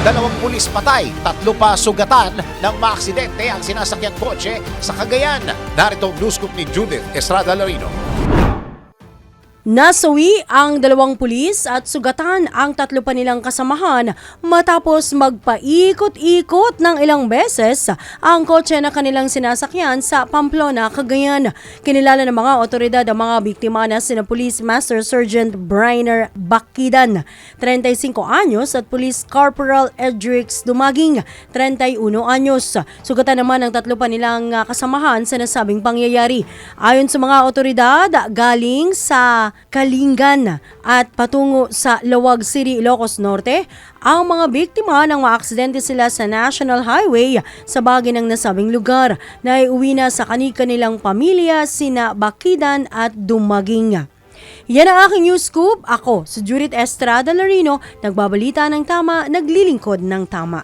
Dalawang pulis patay, tatlo pa sugatan ng maaksidente ang sinasakyang kotse sa Cagayan. Narito ang news ni Judith Estrada Larino. Nasawi ang dalawang pulis at sugatan ang tatlo pa nilang kasamahan matapos magpaikot-ikot ng ilang beses ang kotse na kanilang sinasakyan sa Pamplona, Cagayan. Kinilala ng mga otoridad ang mga biktima na sina Police Master Sergeant Brainer Bakidan, 35 anyos at Police Corporal Edrix Dumaging, 31 anyos. Sugatan naman ang tatlo pa nilang ah, kasamahan sa nasabing pangyayari. Ayon sa mga otoridad, galing sa Kalingan at patungo sa Lawag City, Ilocos Norte, ang mga biktima ng maaksidente sila sa National Highway sa bagay ng nasabing lugar na iuwi na sa kani-kanilang pamilya sina Bakidan at Dumaging. Yan ang aking news scoop. Ako, si Judith Estrada Larino, nagbabalita ng tama, naglilingkod ng tama.